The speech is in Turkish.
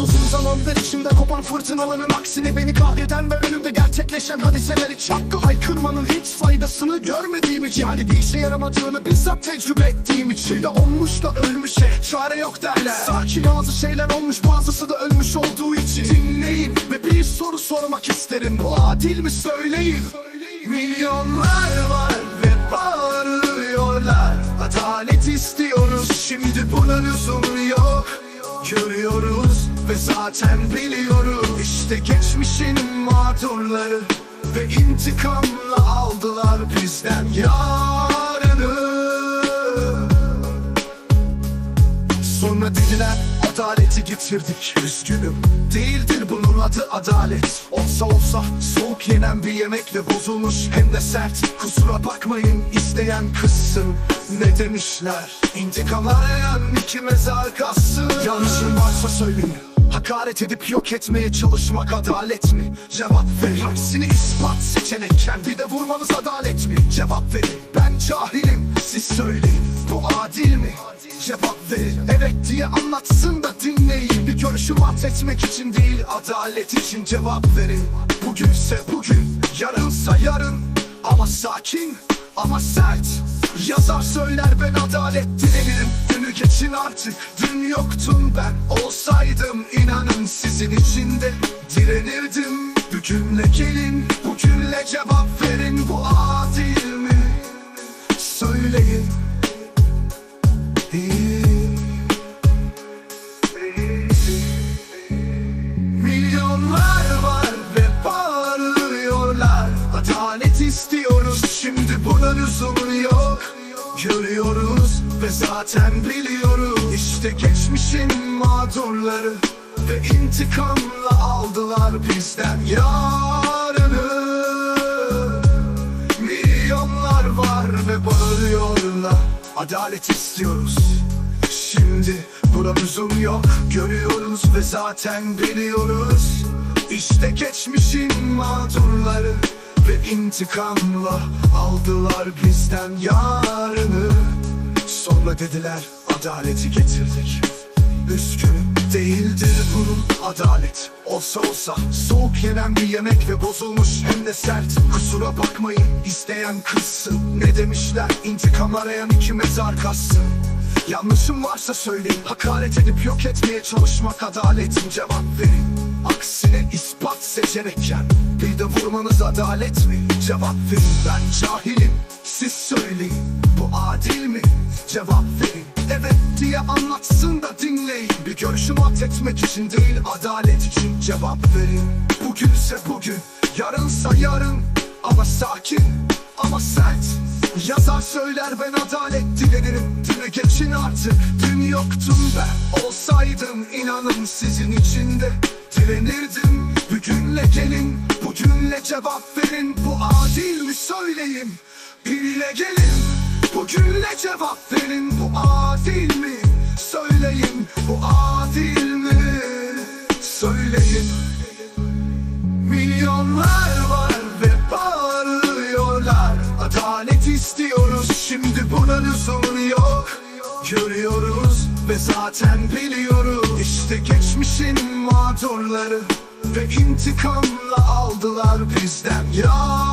Uzun zamandır içimde kopan fırtınaların aksine Beni kahreden ve önümde gerçekleşen hadiseleri Çakkı haykırmanın hiç faydasını görmediğim için Yani bir işe yaramadığını bizzat tecrübe ettiğim için De olmuş da ölmüşe çare yok derler. Sakin bazı şeyler olmuş bazısı da ölmüş olduğu için Dinleyin ve bir soru sormak isterim. Bu adil mi söyleyin? Milyonlar var ve bağırıyorlar Adalet istiyoruz şimdi buna lüzum Görüyoruz ve zaten biliyoruz. İşte geçmişin mağdurları Ve intikamla aldılar bizden. Yarını adaleti getirdik. Üzgünüm değildir bunun adı adalet. Olsa olsa soğuk yenen bir yemekle bozulmuş. Hem de sert kusura bakmayın isteyen kızsın. Ne demişler İntikam arayan iki mezar kazsın Yanlışım varsa söyleyin Hakaret edip yok etmeye çalışmak adalet mi? Cevap ver Aksini ispat seçenekken bir de vurmanız adalet mi? Cevap verin. Ben cahilim siz söyleyin. Bu adil mi? Cevap verin. Evet diye anlatsın da dinleyin. Bir görüşü mat etmek için değil Adalet için cevap verin. Bugünse bugün Yarınsa yarın. Ama sakin ama sert Yazar söyler ben adalet dilenirim Günü geçin artık dün yoktun. Ben Olsaydım inanın sizin içinde Direnirdim. Bugünle gelin Bugünle cevap verin. Bu buna lüzum yok. Görüyoruz ve zaten biliyoruz. İşte geçmişin mağdurları Ve intikamla aldılar bizden yarını. Milyonlar var ve bağırıyorlar. Adalet istiyoruz. Şimdi buna lüzum yok. Görüyoruz ve zaten biliyoruz. İşte geçmişin mağdurları Ve intikamla aldılar bizden yarını. Sonra dediler adaleti getirdik. Üzgünüm değildir bunun adalet. Olsa olsa soğuk yenen bir yemek ve bozulmuş hem de sert. Kusura bakmayın isteyen kızsın. Ne demişler? İntikam arayan iki mezar kazsın Yanlışım varsa söyleyin. Hakaret edip yok etmeye çalışmak adaletin cevap verin Aksine ispat seçenekken Bir de vurmanız adalet mi? Cevap verin ben cahilim. Siz söyleyin bu adil mi? Cevap verin. Evet diye anlatsın da dinleyin. Bir görüşü mat etmek için değil adalet için cevap verin. Bugünse bugün yarınsa yarın. Ama sakin ama sert Yazar söyler ben adalet dilenirim. Dünü geçin artık dün yoktum ben Olsaydım inanın sizin içinde. Direnirdim bugünle gelin Bugünle cevap verin. Bu adil mi söyleyin Biriyle gelin Bugünle cevap verin. Bu adil mi? Söyleyin Bu adil mi? Söyleyin. Milyonlar buna lüzum yok? Görüyoruz ve zaten biliyoruz. İşte geçmişin mağdurları Ve intikamla aldılar bizden. Ya